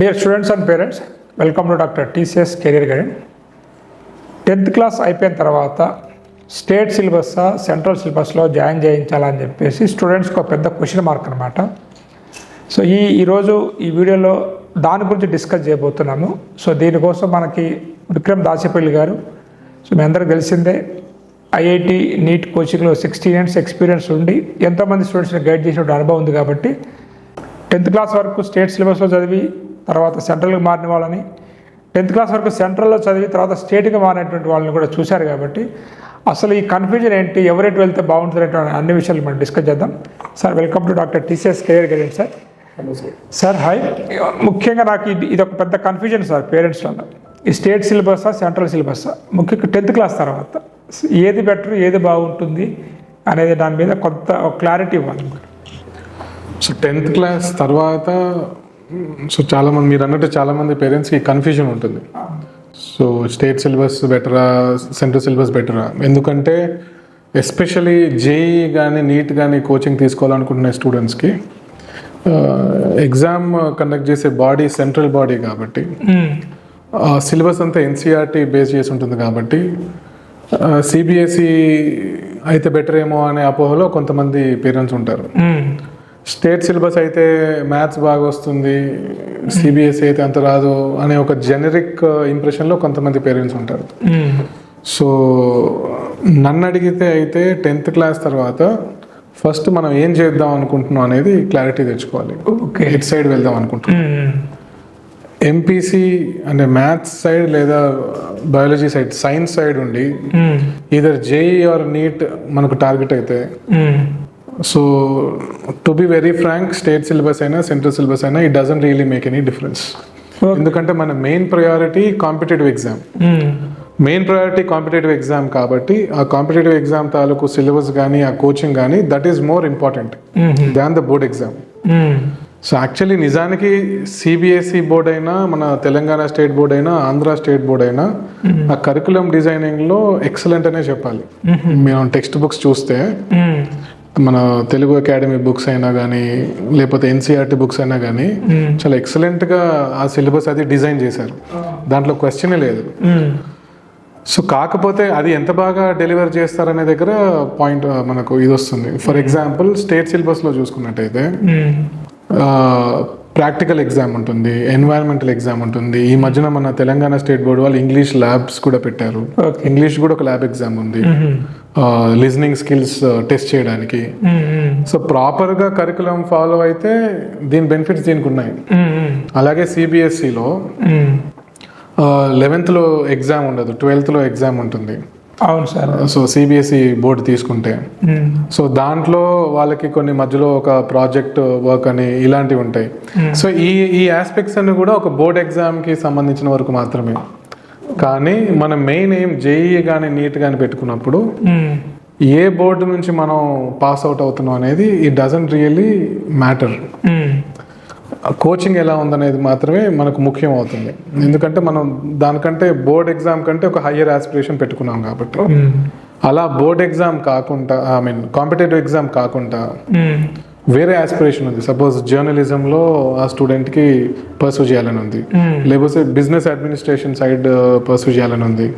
Dear students and parents welcome to doctor TCS career guide tenth class అయిపోయిన తర్వాత state syllabus central సిలబస్లో join చేయించాలని చెప్పేసి స్టూడెంట్స్కి ఒక పెద్ద క్వశ్చన్ మార్క్ అనమాట సో ఈ ఈరోజు ఈ వీడియోలో దాని గురించి డిస్కస్ చేయబోతున్నాము. సో దీనికోసం మనకి విక్రమ్ దాసిపల్లి గారు సో మీ అందరికీ తెలిసిందే ఐఐటి నీట్ కోచింగ్లో సిక్స్టీన్ ఇయర్స్ ఎక్స్పీరియన్స్ ఉండి ఎంతోమంది స్టూడెంట్స్ని గైడ్ చేసిన అనుభవం ఉంది కాబట్టి టెన్త్ క్లాస్ వరకు స్టేట్ సిలబస్లో చదివి తర్వాత సెంట్రల్కి మారిన వాళ్ళని. టెన్త్ క్లాస్ వరకు సెంట్రల్లో చదివి తర్వాత స్టేట్కి మారినటువంటి వాళ్ళని కూడా చూశారు కాబట్టి అసలు ఈ కన్ఫ్యూజన్ ఏంటి ఎవరెటు వెళ్తే బాగుంటుంది అన్ని విషయాలు మనం డిస్కస్ చేద్దాం. Sir welcome to doctor TCS career guidance sir. Sir hi. ముఖ్యంగా నాకు ఇది ఇది ఒక పెద్ద కన్ఫ్యూజన్ సార్ పేరెంట్స్లో ఈ స్టేట్ సిలబసా సెంట్రల్ సిలబసా? ముఖ్యంగా టెన్త్ క్లాస్ తర్వాత. ఏది బెటర్ ఏది బాగుంటుంది అనేది దాని మీద కొంత క్లారిటీ ఇవ్వాలి. సో టెన్త్ క్లాస్ తర్వాత సో చాలా మంది మీరు అన్నట్టు చాలా మంది పేరెంట్స్కి కన్ఫ్యూజన్ ఉంటుంది. సో స్టేట్ సిలబస్ బెటరా సెంట్రల్ సిలబస్ బెటరా ఎందుకంటే ఎస్పెషలీ జేఈ కానీ నీట్ కానీ కోచింగ్ తీసుకోవాలనుకుంటున్న స్టూడెంట్స్కి ఎగ్జామ్ కండక్ట్ చేసే బాడీ సెంట్రల్ బాడీ కాబట్టి సిలబస్ అంతా ఎన్సీఆర్టీ బేస్ చేసి ఉంటుంది కాబట్టి సిబిఎస్ఈ అయితే బెటర్ ఏమో అనే అపోహలో కొంతమంది పేరెంట్స్ ఉంటారు. స్టేట్ సిలబస్ అయితే మ్యాథ్స్ బాగా వస్తుంది సిబిఎస్ఈ అయితే అంత రాదు అనే ఒక జెనరిక్ ఇంప్రెషన్లో కొంతమంది పేరెంట్స్ ఉంటారు. సో నన్ను అడిగితే అయితే టెన్త్ క్లాస్ తర్వాత ఫస్ట్ మనం ఏం చేద్దాం అనుకుంటున్నాం అనేది క్లారిటీ తెచ్చుకోవాలి. ఓకే. ఎట్ సైడ్ వెళ్దాం అనుకుంటున్నాం. ఎంపీసీ అంటే మ్యాథ్స్ సైడ్ లేదా బయాలజీ సైడ్ సైన్స్ సైడ్ ఉండి ఈధర్ జేఈ ఆర్ నీట్ మనకు టార్గెట్ అయితే so to be very frank state syllabus అయినా సెంట్రల్ సిలబస్ అయినా it doesn't really make any difference ఎందుకంటే మన main priority competitive exam main priority competitive exam కాబట్టి ఆ competitive exam తాలూకు సిలబస్ కానీ ఆ కోచింగ్ కానీ that is more important than the board exam so actually నిజానికి సిబిఎస్ఈ బోర్డ్ అయినా మన తెలంగాణ స్టేట్ బోర్డ్ అయినా ఆంధ్ర స్టేట్ బోర్డ్ అయినా ఆ కరికులం డిజైనింగ్లో ఎక్సలెంట్ అనే చెప్పాలి. మేము టెక్స్ట్ బుక్స్ చూస్తే మన తెలుగు అకాడమీ బుక్స్ అయినా కానీ లేకపోతే ఎన్సీఆర్టీ బుక్స్ అయినా కానీ చాలా ఎక్సలెంట్గా ఆ సిలబస్ అది డిజైన్ చేశారు. దాంట్లో క్వశ్చనే లేదు. సో కాకపోతే అది ఎంత బాగా డెలివర్ చేస్తారనే దగ్గర పాయింట్ మనకు ఇది వస్తుంది. ఫర్ ఎగ్జాంపుల్ స్టేట్ సిలబస్లో చూసుకున్నట్టయితే ప్రాక్టికల్ ఎగ్జామ్ ఉంటుంది ఎన్వైరన్మెంటల్ ఎగ్జామ్ ఉంటుంది. ఈ మధ్యన మన తెలంగాణ స్టేట్ బోర్డు వాళ్ళు ఇంగ్లీష్ ల్యాబ్స్ కూడా పెట్టారు. ఇంగ్లీష్ కూడా ఒక ల్యాబ్ ఎగ్జామ్ ఉంది. లిజనింగ్ స్కిల్స్ టెస్ట్ చేయడానికి. సో ప్రాపర్గా కరికులం ఫాలో అయితే దీని బెనిఫిట్స్ దీనికి ఉన్నాయి. అలాగే సిబిఎస్ఈలో లెవెన్త్లో ఎగ్జామ్ ఉండదు ట్వెల్త్లో ఎగ్జామ్ ఉంటుంది. అవును సార్. సో సిబిఎస్ఈ బోర్డు తీసుకుంటే. సో దాంట్లో వాళ్ళకి కొన్ని మధ్యలో ఒక ప్రాజెక్ట్ వర్క్ అని ఇలాంటివి ఉంటాయి. సో ఈ ఈ ఆస్పెక్ట్స్ అన్ని కూడా ఒక బోర్డ్ ఎగ్జామ్కి సంబంధించిన వరకు మాత్రమే. కానీ మన మెయిన్ ఏం జేఈ కానీ నీట్ కానీ పెట్టుకున్నప్పుడు ఏ బోర్డు నుంచి మనం పాస్ అవుట్ అవుతున్నాం అనేది it doesn't really matter coaching ఎలా ఉందనేది మాత్రమే మనకు ముఖ్యం అవుతుంది ఎందుకంటే మనం దానికంటే బోర్డ్ ఎగ్జామ్ కంటే ఒక హయ్యర్ ఆస్పిరేషన్ పెట్టుకున్నాం కాబట్టి. అలా బోర్డ్ ఎగ్జామ్ కాకుండా ఐ మీన్ కాంపిటేటివ్ ఎగ్జామ్ కాకుండా వేరే ఆస్పిరేషన్ ఉంది. సపోజ్ జర్నలిజంలో ఆ స్టూడెంట్కి పర్సూ చేయాలని ఉంది. లేకపోతే బిజినెస్ అడ్మినిస్ట్రేషన్ సైడ్ పర్సూ చేయాలని ఉంది.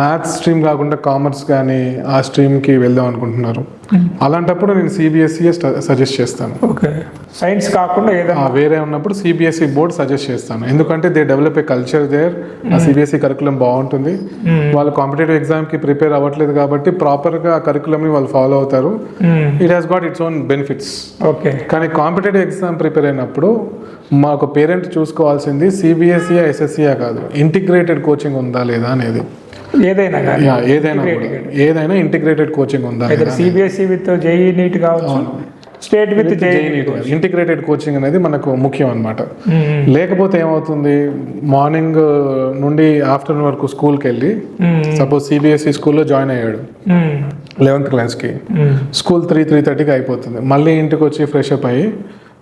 మ్యాథ్స్ స్ట్రీమ్ కాకుండా కామర్స్ కానీ ఆ స్ట్రీమ్కి వెళ్దాం అనుకుంటున్నారు. అలాంటప్పుడు నేను సిబిఎస్ఈ సజెస్ట్ చేస్తాను. ఓకే. సైన్స్ కాకుండా ఏదైనా వేరే ఉన్నప్పుడు సిబిఎస్ఈ బోర్డ్ సజెస్ట్ చేస్తాను. ఎందుకంటే they develop a culture there ఆ సిబిఎస్ఈ కరికులం బాగుంటుంది. వాళ్ళు కాంపిటేటివ్ ఎగ్జామ్కి ప్రిపేర్ అవ్వట్లేదు కాబట్టి ప్రాపర్గా ఆ curriculum ని వాళ్ళు ఫాలో అవుతారు. It has got its own benefits okay. కానీ కాంపిటేటివ్ ఎగ్జామ్ ప్రిపేర్ అయినప్పుడు మా ఒక పేరెంట్ చూసుకోవాల్సింది సిబిఎస్ఈ ఎస్ఎస్ఈ కాదు. ఇంటిగ్రేటెడ్ కోచింగ్ ఉందా లేదా అనేది. ఏదైనా ఏదైనా ఏదైనా ఇంటిగ్రేటెడ్ కోచింగ్ ఉందా లేదా సిబిఎస్ఈ విత్ జేఈ నీట్ కావచ్చు. State with JEE integrated coaching అనేది మనకు ముఖ్యం అన్నమాట. లేకపోతే ఏమవుతుంది? మార్నింగ్ నుండి ఆఫ్టర్నూన్ వరకు స్కూల్కి వెళ్ళి సపోజ్ సిబిఎస్ఈ స్కూల్లో జాయిన్ అయ్యాడు. లెవెన్త్ క్లాస్కి. స్కూల్ త్రీ త్రీ థర్టీకి అయిపోతుంది. మళ్ళీ ఇంటికి వచ్చి ఫ్రెష్ అప్ అయ్యి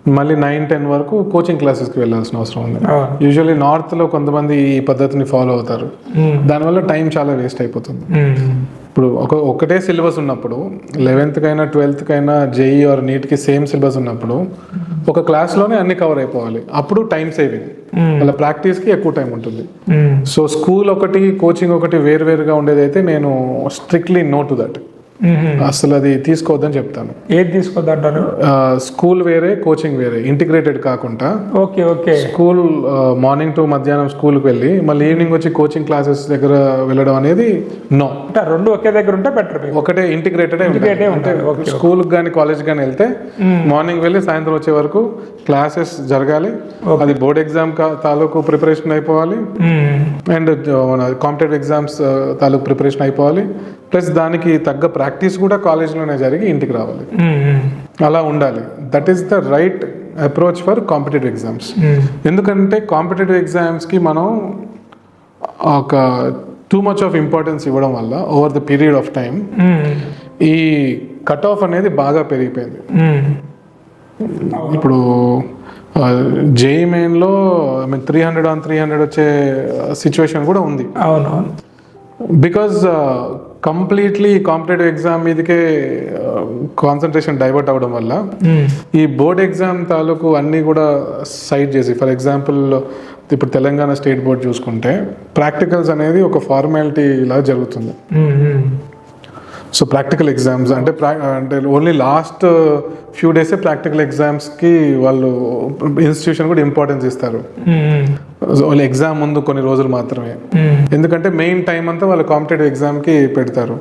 మళ్ళీ నైన్ టెన్ వరకు కోచింగ్ క్లాసెస్కి వెళ్ళాల్సిన అవసరం ఉంది. యూజువల్లీ నార్త్లో కొంతమంది ఈ పద్ధతిని ఫాలో అవుతారు. దానివల్ల టైం చాలా వేస్ట్ అయిపోతుంది. ఇప్పుడు ఒక ఒకటే సిలబస్ ఉన్నప్పుడు లెవెన్త్కి అయినా ట్వెల్త్కి అయినా జేఈ ఆర్ నీట్కి సేమ్ సిలబస్ ఉన్నప్పుడు ఒక క్లాస్లోనే అన్ని కవర్ అయిపోవాలి. అప్పుడు టైం సేవింగ్ వాళ్ళ ప్రాక్టీస్కి ఎక్కువ టైం ఉంటుంది. సో స్కూల్ ఒకటి కోచింగ్ ఒకటి వేరువేరుగా ఉండేది అయితే నేను స్ట్రిక్ట్లీ నో టు దట్. అసలు అది తీసుకోవద్దని చెప్తాను. ఏది తీసుకోద్దంటారు స్కూల్ వేరే కోచింగ్ వేరే ఇంటిగ్రేటెడ్ కాకుండా okay okay. School morning to మధ్యాహ్నం స్కూల్కి వెళ్ళి మళ్ళీ ఈవినింగ్ వచ్చి కోచింగ్ క్లాసెస్ దగ్గర వెళ్ళడం అనేది నో. అంటే రెండు ఒకే దగ్గర ఉంటే బెటర్ ఒకటే ఇంటిగ్రేటెడ్. స్కూల్ కానీ కాలేజ్ కానీ వెళ్తే మార్నింగ్ వెళ్ళి సాయంత్రం వచ్చే వరకు క్లాసెస్ జరగాలి. అది బోర్డ్ ఎగ్జామ్ తాలూకు ప్రిపరేషన్ అయిపోవాలి. అండ్ కాంపిటేటివ్ ఎగ్జామ్స్ తాలూకు ప్రిపరేషన్ అయిపోవాలి. ప్లస్ దానికి తగ్గ ప్రాక్టీస్ కూడా కాలేజ్లోనే జరిగి ఇంటికి రావాలి. అలా ఉండాలి. That is the right approach for competitive exams ఎందుకంటే కాంపిటేటివ్ ఎగ్జామ్స్కి మనం ఒక టూ మచ్ ఆఫ్ ఇంపార్టెన్స్ ఇవ్వడం వల్ల over the period of time ఈ కట్ ఆఫ్ అనేది బాగా పెరిగిపోయింది. ఇప్పుడు JEE మెయిన్లో I mean three hundred on three hundred వచ్చే సిచ్యువేషన్ కూడా ఉంది. అవునవును. బికాజ్ కంప్లీట్లీ కాంపిటేటివ్ ఎగ్జామ్ మీదకే కాన్సన్ట్రేషన్ డైవర్ట్ అవ్వడం వల్ల ఈ బోర్డ్ ఎగ్జామ్ తాలూకు అన్నీ కూడా సైడ్ చేసి ఫర్ ఎగ్జాంపుల్ ఇప్పుడు తెలంగాణ స్టేట్ బోర్డ్ చూసుకుంటే ప్రాక్టికల్స్ అనేది ఒక ఫార్మాలిటీ ఇలా జరుగుతుంది సో ప్రాక్టికల్ ఎగ్జామ్స్ అంటే ప్రా అంటే ఓన్లీ లాస్ట్ ఫ్యూ డేసే ప్రాక్టికల్ ఎగ్జామ్స్కి వాళ్ళు ఇన్స్టిట్యూషన్ కూడా ఇంపార్టెన్స్ ఇస్తారు. వాళ్ళు ఎగ్జామ్ ముందు కొన్ని రోజులు మాత్రమే. ఎందుకంటే మెయిన్ టైం అంతా వాళ్ళు కాంపిటేటివ్ ఎగ్జామ్కి పెడతారు.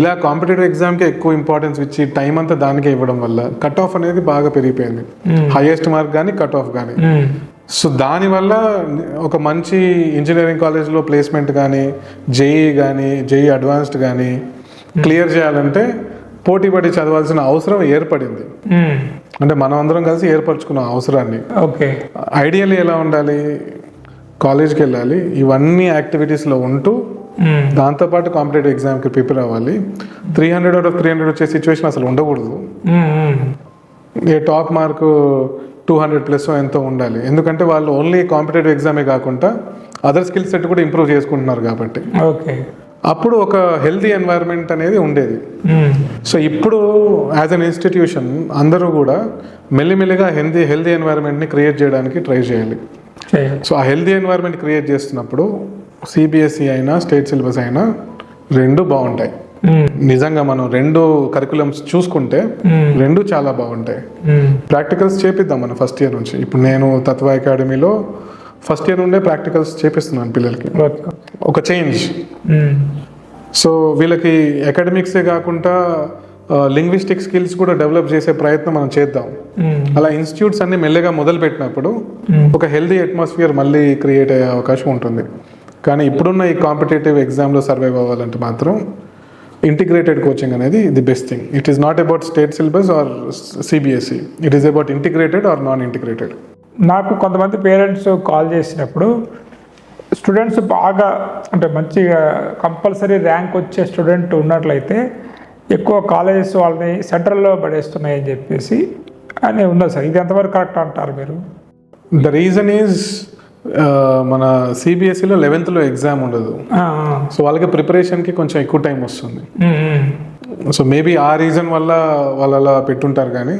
ఇలా కాంపిటేటివ్ ఎగ్జామ్కి ఎక్కువ ఇంపార్టెన్స్ ఇచ్చి టైం అంతా దానికే ఇవ్వడం వల్ల కట్ ఆఫ్ అనేది బాగా పెరిగిపోయింది. హైయెస్ట్ మార్క్ కానీ కట్ ఆఫ్ కానీ సో దానివల్ల ఒక మంచి ఇంజనీరింగ్ కాలేజ్లో ప్లేస్మెంట్ కానీ జేఈ కానీ జేఈ అడ్వాన్స్డ్ కానీ క్లియర్ చేయాలంటే పోటీ పడి చదవాల్సిన అవసరం ఏర్పడింది. అంటే మనం అందరం కలిసి ఏర్పరచుకున్న అవసరాన్ని. ఓకే. ఐడియల్ ఎలా ఉండాలి? కాలేజ్కి వెళ్ళాలి. ఇవన్నీ యాక్టివిటీస్లో ఉంటూ దాంతోపాటు కాంపిటేటివ్ ఎగ్జామ్కి ప్రిపేర్ అవ్వాలి. Three hundred out of three hundred వచ్చే సిచ్యువేషన్ అసలు ఉండకూడదు. A top mark two hundred plus ఎంతో ఉండాలి. ఎందుకంటే వాళ్ళు ఓన్లీ కాంపిటేటివ్ ఎగ్జామే కాకుండా అదర్ స్కిల్ సెట్ కూడా ఇంప్రూవ్ చేసుకుంటున్నారు కాబట్టి. ఓకే. అప్పుడు ఒక హెల్తీ ఎన్వైరన్మెంట్ అనేది ఉండేది. సో ఇప్పుడు యాజ్ అన్ ఇన్స్టిట్యూషన్ అందరూ కూడా మెల్లిమెల్లిగా హెల్దీ హెల్దీ ఎన్వైరన్మెంట్ని క్రియేట్ చేయడానికి ట్రై చేయాలి. సో ఆ హెల్దీ ఎన్వైరన్మెంట్ క్రియేట్ చేస్తున్నప్పుడు సిబిఎస్ఈ అయినా స్టేట్ సిలబస్ అయినా రెండు బాగుంటాయి. నిజంగా మనం రెండు కరికులమ్స్ చూసుకుంటే రెండు చాలా బాగుంటాయి. ప్రాక్టికల్స్ చేపిద్దాం మనం ఫస్ట్ ఇయర్ నుంచి. ఇప్పుడు నేను తత్వ అకాడమీలో ఫస్ట్ ఇయర్ నుండే ప్రాక్టికల్స్ చేపిస్తున్నాను పిల్లలకి. ఒక చేంజ్ సో వీళ్ళకి అకాడమిక్సే కాకుండా లింగ్విస్టిక్ స్కిల్స్ కూడా డెవలప్ చేసే ప్రయత్నం మనం చేద్దాం. అలా ఇన్స్టిట్యూట్స్ అన్ని మెల్లగా మొదలు పెట్టినప్పుడు ఒక హెల్దీ అట్మాస్ఫియర్ మళ్ళీ క్రియేట్ అయ్యే అవకాశం ఉంటుంది. కానీ ఇప్పుడున్న ఈ కాంపిటేటివ్ ఎగ్జామ్లో సర్వైవ్ అవ్వాలంటే మాత్రం ఇంటిగ్రేటెడ్ కోచింగ్ అనేది the best thing it is not about state syllabus or CBSE it is about integrated or non integrated నాకు కొంతమంది పేరెంట్స్ కాల్ చేసినప్పుడు స్టూడెంట్స్ బాగా అంటే మంచిగా కంపల్సరీ ర్యాంక్ వచ్చే స్టూడెంట్ ఉన్నట్లయితే ఎక్కువ కాలేజెస్ వాళ్ళని సెంట్రల్లో పడేస్తున్నాయి అని చెప్పేసి అని ఉన్నది సార్ ఇది ఎంతవరకు కరెక్ట్ అంటారు మీరు ద రీజన్ ఈజ్ మన సిబిఎస్ఈలో లెవెన్త్లో ఎగ్జామ్ ఉండదు. సో వాళ్ళకి ప్రిపరేషన్కి కొంచెం ఎక్కువ టైం వస్తుంది. సో మేబీ ఆ రీజన్ వల్ల వాళ్ళు అలా పెట్టుంటారు కానీ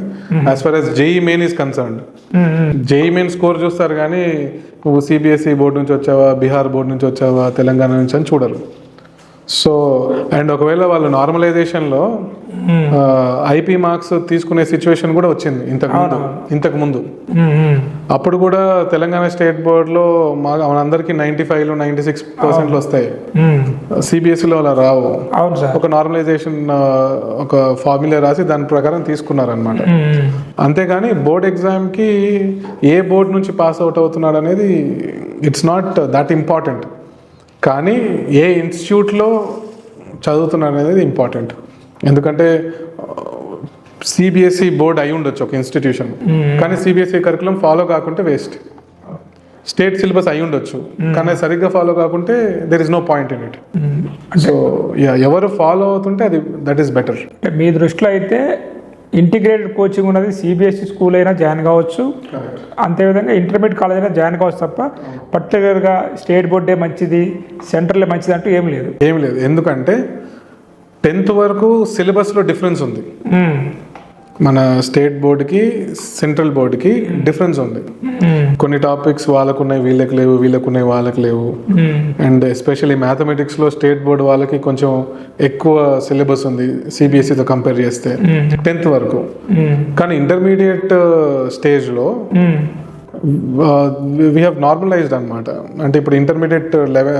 as far as JEE main is um. JEE main score చూస్తారు కానీ నువ్వు సిబిఎస్ఈ బోర్డు నుంచి వచ్చావా బీహార్ బోర్డు నుంచి వచ్చావా తెలంగాణ నుంచి అని చూడరు. సో అండ్ ఒకవేళ వాళ్ళు నార్మలైజేషన్లో ఐపీ మార్క్స్ తీసుకునే సిచ్యువేషన్ కూడా వచ్చింది ఇంతకు ముందు. ఇంతకు ముందు. అప్పుడు కూడా తెలంగాణ స్టేట్ బోర్డులో మా మనందరికీ నైంటీ ఫైవ్లో నైంటీ సిక్స్ పర్సెంట్లు వస్తాయి. సిబిఎస్ఈలో అలా రావు. ఒక నార్మలైజేషన్ ఒక ఫార్ములా రాసి దాని ప్రకారం తీసుకున్నారనమాట. అంతేగాని బోర్డ్ ఎగ్జామ్కి ఏ బోర్డ్ నుంచి పాస్ అవుట్ అవుతున్నాడు అనేది ఇట్స్ నాట్ దట్ ఇంపార్టెంట్ కానీ ఏ ఇన్స్టిట్యూట్లో చదువుతున్నాడు అనేది ఇంపార్టెంట్. ఎందుకంటే సిబిఎస్ఈ బోర్డ్ అయి ఉండొచ్చు ఒక ఇన్స్టిట్యూషన్. కానీ సిబిఎస్ఈ కరికులం ఫాలో కాకుంటే వేస్ట్. స్టేట్ సిలబస్ అయి ఉండొచ్చు. కానీ సరిగ్గా ఫాలో కాకుంటే there is no point in it. So ఎవరు ఫాలో అవుతుంటే అది దట్ ఈస్ బెటర్ మీ దృష్టిలో అయితే ఇంటిగ్రేటెడ్ కోచింగ్ ఉన్నది సిబిఎస్ఈ స్కూల్ అయినా జాయిన్ కావచ్చు. అంతేవిధంగా ఇంటర్మీడియట్ కాలేజ్ అయినా జాయిన్ కావచ్చు తప్ప పర్టికులర్గా స్టేట్ బోర్డే మంచిది సెంట్రల్ మంచిది అంటూ ఏం లేదు. ఏం లేదు. ఎందుకంటే టెన్త్ వరకు సిలబస్లో డిఫరెన్స్ ఉంది. మన స్టేట్ బోర్డుకి సెంట్రల్ బోర్డుకి డిఫరెన్స్ ఉంది మ్మ్. కొన్ని టాపిక్స్ వాళ్ళకున్నాయి వీళ్ళకి లేవు వీళ్ళకున్నాయి వాళ్ళకి లేవు మ్మ్. అండ్ ఎస్పెషల్లీ మ్యాథమెటిక్స్లో స్టేట్ బోర్డు వాళ్ళకి కొంచెం ఎక్కువ సిలబస్ ఉంది సిబిఎస్ఈతో కంపేర్ చేస్తే మ్మ్. టెన్త్ వరకు. కానీ ఇంటర్మీడియట్ స్టేజ్లో. వీ హ్యావ్ నార్మలైజ్డ్ అనమాట అంటే ఇప్పుడు intermediate level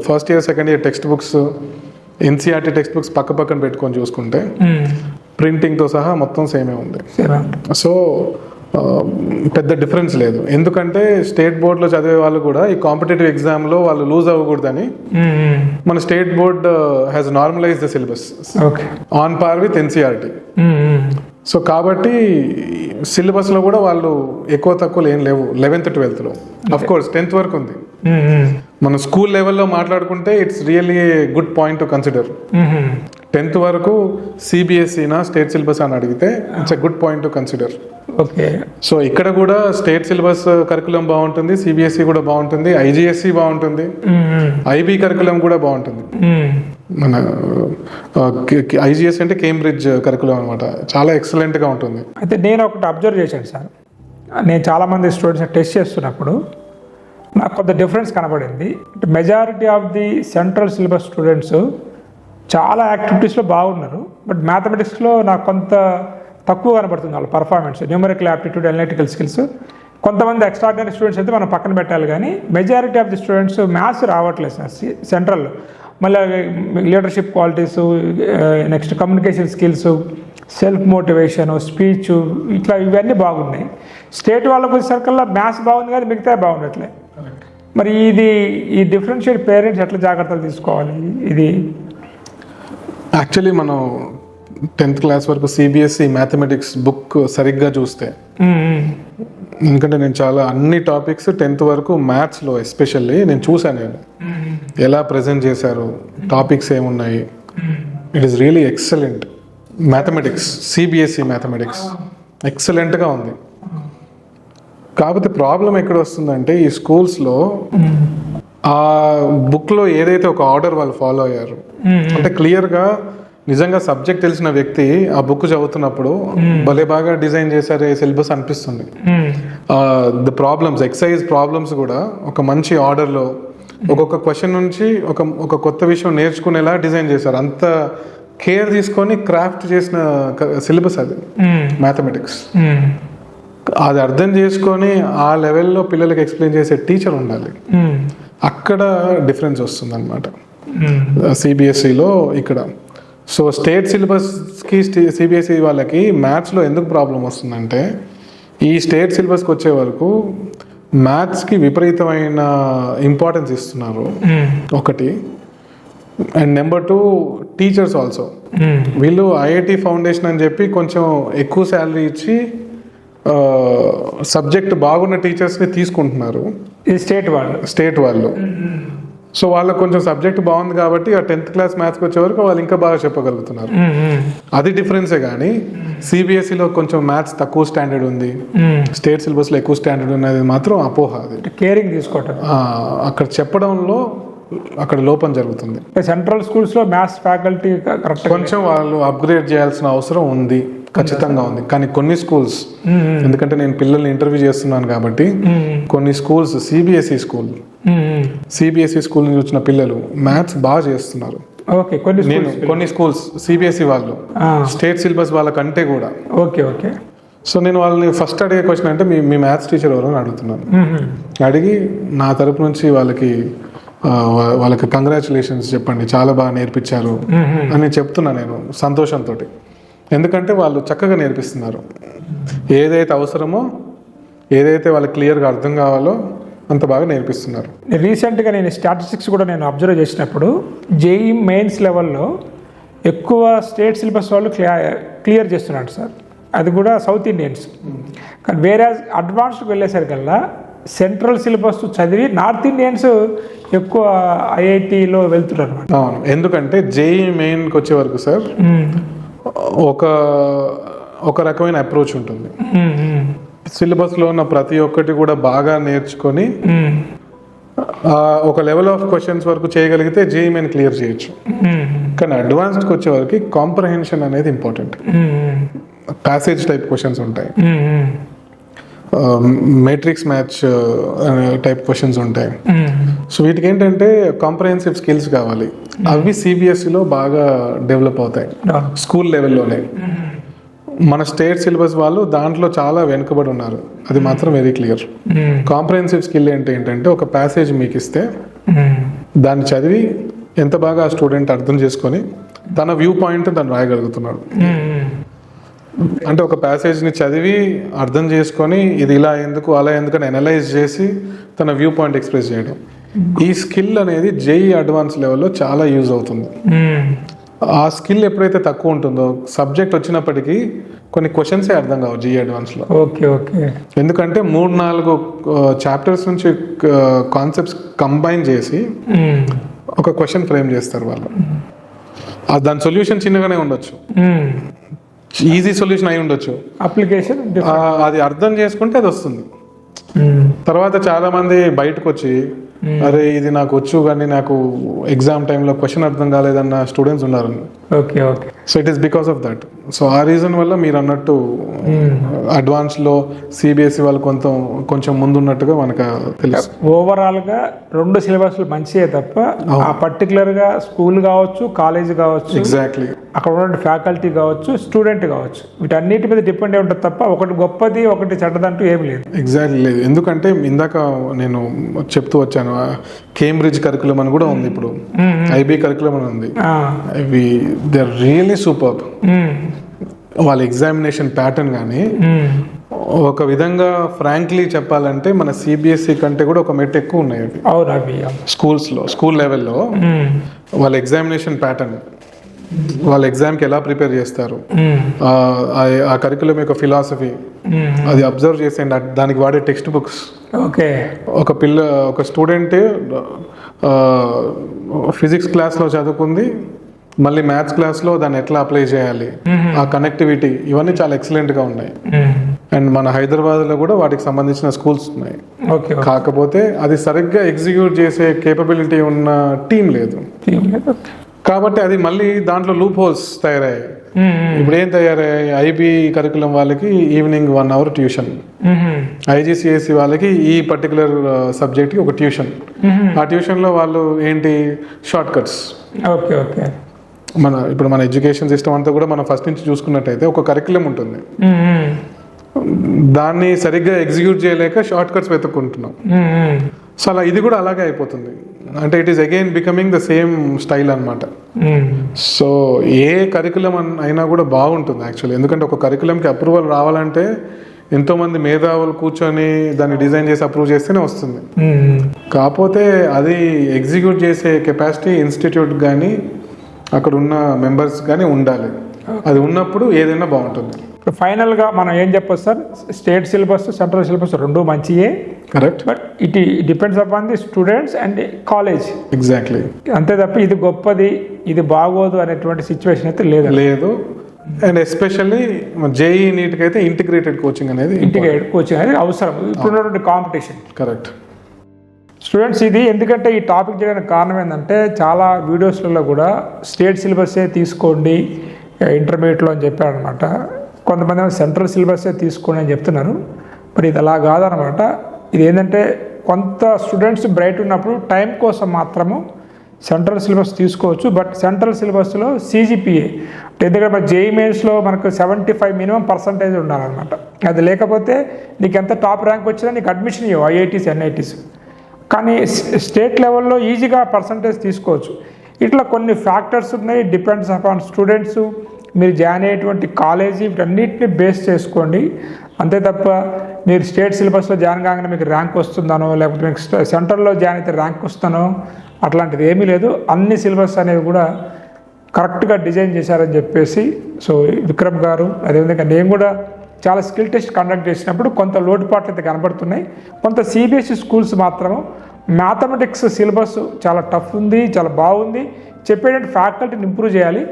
first year second year text books NCERT text books పక్క పక్కన పెట్టుకొని చూసుకుంటే. ప్రింటింగ్తో సహా మొత్తం సేమే ఉంది. సో పెద్ద డిఫరెన్స్ లేదు. ఎందుకంటే స్టేట్ బోర్డులో చదివే వాళ్ళు కూడా ఈ కాంపిటేటివ్ ఎగ్జామ్లో వాళ్ళు లూజ్ అవ్వకూడదని. మన state board has normalize the syllabus okay. On par with NCERT. So కాబట్టి సిలబస్లో కూడా వాళ్ళు ఎక్కువ తక్కువలు ఏం లేవు. లెవెన్త్ ట్వెల్త్లో అఫ్ కోర్స్ టెన్త్ వరకు ఉంది. మన స్కూల్ లెవెల్లో మాట్లాడుకుంటే it's really good point to consider. Tenth వరకు సిబిఎస్ఈనా స్టేట్ సిలబస్ అని అడిగితే it's a good point to consider okay. So ఇక్కడ కూడా స్టేట్ సిలబస్ కరికులం బాగుంటుంది సిబిఎస్ఈ కూడా బాగుంటుంది ఐజిఎస్సి బాగుంటుంది మ్మ్. ఐబీ కరికులం కూడా బాగుంటుంది. మన ఐజిఎస్ అంటే కేంబ్రిడ్జ్ కరికులం అనమాట చాలా ఎక్సలెంట్గా ఉంటుంది. అయితే నేను ఒకటి అబ్జర్వ్ చేశాను సార్. నేను చాలామంది స్టూడెంట్స్ టెస్ట్ చేస్తున్నప్పుడు నాకు కొంత డిఫరెన్స్ కనబడింది. Majority of the central syllabus students చాలా యాక్టివిటీస్లో బాగున్నారు బట్ మ్యాథమెటిక్స్లో నాకు కొంత తక్కువ కనబడుతుంది వాళ్ళ performance numerical aptitude analytical skills కొంతమంది ఎక్స్ట్రాడినరీ స్టూడెంట్స్ అయితే మనం పక్కన పెట్టాలి కానీ majority of the students maths రావట్లేదు సార్ సెంట్రల్ మళ్ళీ leadership qualities next communication skills self motivation speech ఇట్లా ఇవన్నీ బాగున్నాయి. స్టేట్ వాళ్ళకు వచ్చేసరికల్లా మ్యాథ్స్ బాగుంది కానీ మిగతా బాగుండట్లే. మరి ఇది ఈ డిఫరెన్షియేట్ పేరెంట్స్ ఎట్లా జాగ్రత్తలు తీసుకోవాలి? ఇది యాక్చువల్లీ మనం టెన్త్ క్లాస్ వరకు సిబిఎస్ఈ మ్యాథమెటిక్స్ బుక్ సరిగ్గా చూస్తే. ఎందుకంటే నేను చాలా అన్ని టాపిక్స్ టెన్త్ వరకు మ్యాథ్స్లో ఎస్పెషల్లీ నేను చూశాను నేను. ఎలా ప్రజెంట్ చేశారు టాపిక్స్ ఏమున్నాయి. It is really excellent mathematics CBSE mathematics ఎక్సలెంట్గా ఉంది. కాకపోతే ప్రాబ్లం ఎక్కడ వస్తుందంటే ఈ స్కూల్స్లో ఆ బుక్లో ఏదైతే ఒక ఆర్డర్ వాళ్ళు ఫాలో అయ్యారు అంటే క్లియర్గా నిజంగా సబ్జెక్ట్ తెలిసిన వ్యక్తి ఆ బుక్ చదువుతున్నప్పుడు భలే బాగా డిజైన్ చేశారు సిలబస్ అనిపిస్తుంది. ద ప్రాబ్లమ్స్ ఎక్సైజ్ ప్రాబ్లమ్స్ కూడా ఒక మంచి ఆర్డర్లో ఒక్కొక్క క్వశ్చన్ నుంచి ఒక ఒక కొత్త విషయం నేర్చుకునేలా డిజైన్ చేశారు అంత కేర్ తీసుకొని క్రాఫ్ట్ చేసిన సిలబస్ అది. మ్యాథమెటిక్స్. అది అర్థం చేసుకొని ఆ లెవెల్లో పిల్లలకి ఎక్స్ప్లెయిన్ చేసే టీచర్ ఉండాలి. అక్కడ డిఫరెన్స్ వస్తుంది అనమాట. సిబిఎస్ఈలో ఇక్కడ. సో స్టేట్ సిలబస్కి సిబిఎస్ఈ వాళ్ళకి మ్యాథ్స్లో ఎందుకు ప్రాబ్లం వస్తుందంటే ఈ స్టేట్ సిలబస్కి వచ్చే వరకు మ్యాథ్స్కి విపరీతమైన ఇంపార్టెన్స్ ఇస్తున్నారు. మ్మ్. ఒకటి. And number two teachers also. వీళ్ళు ఐఐటి ఫౌండేషన్ అని చెప్పి కొంచెం ఎక్కువ శాలరీ ఇచ్చి సబ్జెక్ట్ బాగున్న టీచర్స్ని తీసుకుంటున్నారు. స్టేట్ వాళ్ళు. స్టేట్ వాళ్ళు. సో వాళ్ళకి కొంచెం సబ్జెక్ట్ బాగుంది కాబట్టి ఆ టెన్త్ క్లాస్ మ్యాథ్స్కి వచ్చే వరకు వాళ్ళు ఇంకా బాగా చెప్పగలుగుతున్నారు. అది డిఫరెన్సే కానీ సిబిఎస్ఈలో కొంచెం మ్యాథ్స్ తక్కువ స్టాండర్డ్ ఉంది. స్టేట్ సిలబస్లో ఎక్కువ స్టాండర్డ్ ఉన్నది మాత్రం అపోహ అది. కేరింగ్ తీసుకోవటం. అక్కడ చెప్పడంలో అక్కడ లోపం జరుగుతుంది. సెంట్రల్ స్కూల్స్లో మ్యాథ్స్ ఫ్యాకల్టీ కొంచెం వాళ్ళు అప్గ్రేడ్ చేయాల్సిన అవసరం ఉంది. ఖచ్చితంగా ఉంది. కానీ కొన్ని స్కూల్స్ ఎందుకంటే నేను పిల్లల్ని ఇంటర్వ్యూ చేస్తున్నాను కాబట్టి కొన్ని schools CBSE school CBSE school నుంచి వచ్చిన పిల్లలు మ్యాథ్స్ బాగా చేస్తున్నారు. ఓకే కొన్ని నేను కొన్ని స్కూల్స్ సిబిఎస్ఈ వాళ్ళు ఆ, స్టేట్ సిలబస్ వాళ్ళకంటే కూడా. Okay okay. సో నేను వాళ్ళని ఫస్ట్ అడిగే క్వశ్చన్ అంటే మీ మీ మ్యాథ్స్ టీచర్ ఎవరు అని అడుగుతున్నాను. అడిగి నా తరపు నుంచి వాళ్ళకి వాళ్ళకి కంగ్రాచులేషన్స్ చెప్పండి చాలా బాగా నేర్పించారు. అని చెప్తున్నా నేను సంతోషంతో ఎందుకంటే వాళ్ళు చక్కగా నేర్పిస్తున్నారు. ఏదైతే అవసరమో ఏదైతే వాళ్ళకి క్లియర్గా అర్థం కావాలో అంత బాగా నేర్పిస్తున్నారు. రీసెంట్గా నేను స్టాటిస్టిక్స్ కూడా నేను అబ్జర్వ్ చేసినప్పుడు జేఈ మెయిన్స్ లెవెల్లో ఎక్కువ స్టేట్ సిలబస్ వాళ్ళు క్లియర్ క్లియర్ చేస్తున్నారు సార్. అది కూడా సౌత్ ఇండియన్స్. కానీ వేరే అడ్వాన్స్డ్కి వెళ్ళేసరికల్లా సెంట్రల్ సిలబస్ చదివి నార్త్ ఇండియన్స్ ఎక్కువ ఐఐటిలో వెళ్తున్నారు అనమాట అవును. ఎందుకంటే జేఈ మెయిన్కి వచ్చే వరకు సార్ ఒక ఒక రకమైన అప్రోచ్ ఉంటుంది. సిలబస్లో ఉన్న ప్రతి ఒక్కటి కూడా బాగా నేర్చుకొని ఒక లెవెల్ ఆఫ్ క్వశ్చన్స్ వరకు చేయగలిగితే జేఈ మెయిన్ క్లియర్ చేయొచ్చు. కానీ అడ్వాన్స్డ్కి వచ్చే వరకు కాంప్రహెన్షన్ అనేది ఇంపార్టెంట్. ప్యాసేజ్ టైప్ క్వశ్చన్స్ ఉంటాయి. మేట్రిక్స్ మ్యాచ్ టైప్ క్వశ్చన్స్ ఉంటాయి. సో వీటికి ఏంటంటే కాంప్రహెన్సివ్ స్కిల్స్ కావాలి. అవి సిబిఎస్ఈలో బాగా డెవలప్ అవుతాయి. స్కూల్ లెవెల్లోనే. మన స్టేట్ సిలబస్ వాళ్ళు దాంట్లో చాలా వెనుకబడి ఉన్నారు. అది మాత్రం వెరీ క్లియర్ కాంప్రహెన్సివ్ స్కిల్ ఏంటి ఏంటంటే ఒక ప్యాసేజ్ మీకు ఇస్తే దాన్ని చదివి ఎంత బాగా ఆ స్టూడెంట్ అర్థం చేసుకొని తన వ్యూ పాయింట్ తను రాయగలుగుతున్నాడు. అంటే ఒక ప్యాసేజ్ని చదివి అర్థం చేసుకొని ఇది ఇలా ఎందుకు అలా ఎందుకని అనలైజ్ చేసి తన వ్యూ పాయింట్ ఎక్స్ప్రెస్ చేయడం. ఈ స్కిల్ అనేది జేఈ అడ్వాన్స్ లెవెల్లో చాలా యూజ్ అవుతుంది. ఆ స్కిల్ ఎప్పుడైతే తక్కువ ఉంటుందో సబ్జెక్ట్ వచ్చినప్పటికీ కొన్ని క్వశ్చన్సే అర్థం కావు జేఈ అడ్వాన్స్లో ఓకే ఓకే. ఎందుకంటే మూడు నాలుగు చాప్టర్స్ నుంచి కాన్సెప్ట్స్ కంబైన్ చేసి ఒక క్వశ్చన్ ఫ్రేమ్ చేస్తారు వాళ్ళు. దాని సొల్యూషన్ చిన్నగానే ఉండొచ్చు. ఈజీ సొల్యూషన్ అయి ఉండొచ్చు. అప్లికేషన్ అది అర్థం చేసుకుంటే అది వస్తుంది. తర్వాత చాలా మంది బయటకు వచ్చి అరే ఇది నాకు వచ్చు కానీ నాకు ఎగ్జామ్ టైంలో క్వశ్చన్ అర్థం కాలేదన్న స్టూడెంట్స్ ఉన్నారు. Okay okay so it is because of that so ఆ రీజన్ వల్ల మీరు అన్నట్టు అడ్వాన్స్లో సిబిఎస్ఈ వాళ్ళు కొంత కొంచెం ముందున్నట్టుగా మనకు తెలుసు. ఓవరాల్గా రెండు సిలబస్లు మంచియే తప్ప ఆ పర్టికులర్గా స్కూల్ కావచ్చు కాలేజ్ కావచ్చు ఎగ్జాక్ట్లీ అక్కడ ఉన్న ఫ్యాకల్టీ కావచ్చు స్టూడెంట్ కావచ్చు. వీటన్నిటి మీద డిపెండ్ అయి ఉంటుంది తప్ప ఒకటి గొప్పది ఒకటి చెడ్డదంటూ ఏమి లేదు. ఎగ్జాక్ట్లీ లేదు. ఎందుకంటే ఇందాక నేను చెప్తూ వచ్చాను కేంబ్రిడ్జ్ కరికులం అని కూడా ఉంది ఇప్పుడు. ఐబీ కరికులం అని ఉంది. ఇవి దే ఆర్ రియల్లీ సూపర్ వాళ్ళ ఎగ్జామినేషన్ ప్యాటర్న్ కానీ ఒక విధంగా ఫ్రాంక్లీ చెప్పాలంటే మన సిబిఎస్ఈ కంటే కూడా ఒక మెట్ ఎక్కువ ఉన్నాయి స్కూల్స్లో స్కూల్ లెవెల్లో వాళ్ళ ఎగ్జామినేషన్ ప్యాటర్న్ వాళ్ళ ఎగ్జామ్కి ఎలా ప్రిపేర్ చేస్తారు? ఆ- కరికులం యొక్క ఫిలాసఫీ అది అబ్జర్వ్ చేసేయండి. దానికి వాడే టెక్స్ట్ బుక్స్ ఓకే. ఒక పిల్ల ఒక స్టూడెంట్ ఫిజిక్స్ క్లాస్లో చదువుకుంది. మళ్ళీ మ్యాథ్స్ క్లాస్లో దాన్ని ఎట్లా అప్లై చేయాలి? ఆ కనెక్టివిటీ ఇవన్నీ చాలా ఎక్సలెంట్గా ఉన్నాయి. అండ్ మన హైదరాబాద్లో కూడా వాటికి సంబంధించిన స్కూల్స్ ఉన్నాయి. కాకపోతే అది సరిగ్గా ఎగ్జిక్యూట్ చేసే కేపబిలిటీ ఉన్న టీం లేదు. కాబట్టి అది మళ్ళీ దాంట్లో లూప్ హోల్స్ తయారయ్యాయి. ఇప్పుడు ఏం తయారయ్యాయి? ఐబీ కరికులం వాళ్ళకి evening one hour tuition IGCSE వాళ్ళకి ఈ పర్టికులర్ సబ్జెక్ట్కి ఒక ట్యూషన్ ఆ ట్యూషన్లో వాళ్ళు ఏంటి? Short cuts okay okay. మన ఇప్పుడు మన ఎడ్యుకేషన్ సిస్టమ్ అంతా కూడా మనం ఫస్ట్ నుంచి చూసుకున్నట్టయితే ఒక కరికులం ఉంటుంది. దాన్ని సరిగ్గా ఎగ్జిక్యూట్ చేయలేక షార్ట్ కట్స్ వెతుక్కుంటున్నాం సో అలా ఇది కూడా అలాగే అయిపోతుంది. అంటే it is again becoming the same style అన్నమాట. ఉమ్, సో ఏ కరికులం అయినా కూడా బాగుంటుంది యాక్చువల్లీ ఎందుకంటే ఒక కరికులంకి అప్రూవల్ రావాలంటే ఎంతోమంది మేధావులు కూర్చొని దాన్ని డిజైన్ చేసి అప్రూవ్ చేస్తేనే వస్తుంది. ఉమ్, కాకపోతే అది ఎగ్జిక్యూట్ చేసే కెపాసిటీ ఇన్స్టిట్యూట్ కానీ అక్కడ ఉన్న మెంబర్స్ కానీ ఉండాలి. అది ఉన్నప్పుడు ఏదైనా బాగుంటుంది. ఇప్పుడు ఫైనల్గా మనం ఏం చెప్పొచ్చు sir? State syllabus central syllabus రెండు మంచియే. Correct but it depends upon the students and college exactly అంతే తప్ప ఇది గొప్పది ఇది బాగోదు అనేటువంటి సిచ్యువేషన్ అయితే లేదు. లేదు. అండ్ ఎస్పెషల్లీ జేఈ నీట్కి అయితే ఇంటిగ్రేటెడ్ కోచింగ్ అనేది ఇంటికి కోచింగ్ అనేది అవసరం. ఇప్పుడున్నటువంటి కాంపిటీషన్ కరెక్ట్ స్టూడెంట్స్ ఇది ఎందుకంటే ఈ టాపిక్ చేయడానికి కారణం ఏంటంటే చాలా వీడియోస్లలో కూడా స్టేట్ సిలబస్సే తీసుకోండి. ఇంటర్మీడియట్లో అని చెప్పారనమాట కొంతమంది సెంట్రల్ సిలబస్సే తీసుకోండి అని చెప్తున్నారు. మరి ఇది అలా కాదనమాట. ఇది ఏంటంటే కొంత స్టూడెంట్స్ బ్రైట్ ఉన్నప్పుడు టైం కోసం మాత్రము సెంట్రల్ సిలబస్ తీసుకోవచ్చు. బట్ సెంట్రల్ సిలబస్లో సీజీపీఏ. ఎందుకంటే మన జేఈ మెయిన్స్లో మనకు సెవెంటీ ఫైవ్ మినిమం పర్సంటేజ్ ఉండాలన్నమాట. అది లేకపోతే నీకు ఎంత టాప్ ర్యాంక్ వచ్చినా నీకు అడ్మిషన్ ఇవ్వవు ఐఐటీస్ ఎన్ఐటీస్. కానీ స్టేట్ లెవెల్లో ఈజీగా పర్సంటేజ్ తీసుకోవచ్చు. ఇట్లా కొన్ని ఫ్యాక్టర్స్ ఉన్నాయి డిపెండ్స్ అపాన్ స్టూడెంట్స్ మీరు జాయిన్ అయ్యేటువంటి కాలేజీ వీటన్నిటిని బేస్ చేసుకోండి. అంతే తప్ప మీరు స్టేట్ సిలబస్లో జాయిన్ కాగానే మీకు ర్యాంక్ వస్తుందనో లేకపోతే మీకు సెంట్రల్లో జాయిన్ అయితే ర్యాంక్ వస్తానో అట్లాంటిది ఏమీ లేదు. అన్ని సిలబస్ అనేవి కూడా కరెక్ట్గా డిజైన్ చేశారని చెప్పేసి సో విక్రమ్ గారు అదేవిధంగా నేను కూడా చాలా స్కిల్ టెస్ట్ కండక్ట్ చేసినప్పుడు కొంత లోటుపాట్లు అయితే కనబడుతున్నాయి. కొంత సిబిఎస్ఈ స్కూల్స్ మాత్రము మ్యాథమెటిక్స్ సిలబస్ చాలా టఫ్ ఉంది చాలా బాగుంది. చెప్పేటట్టు ఫ్యాకల్టీని ఇంప్రూవ్ చేయాలి.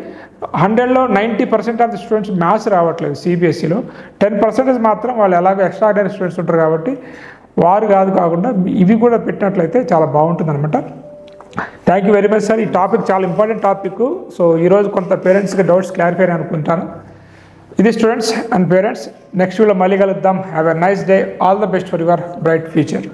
హండ్రెడ్లో ninety percent of the students maths రావట్లేదు సిబిఎస్ఈలో టెన్ పర్సెంటేజ్ మాత్రం వాళ్ళు ఎలాగో ఎక్స్ట్రాడినరీ స్టూడెంట్స్ ఉంటారు కాబట్టి వారు కాదు కాకుండా ఇవి కూడా పెట్టినట్లయితే చాలా బాగుంటుంది అనమాట thank you very much sir ఈ టాపిక్ చాలా ఇంపార్టెంట్ టాపిక్ సో ఈరోజు కొంత పేరెంట్స్కి డౌట్స్ క్లారిఫై అనుకుంటాను. ఇది students and parents next video మళ్ళీ కలుద్దాం. Have a nice day all the best for your bright future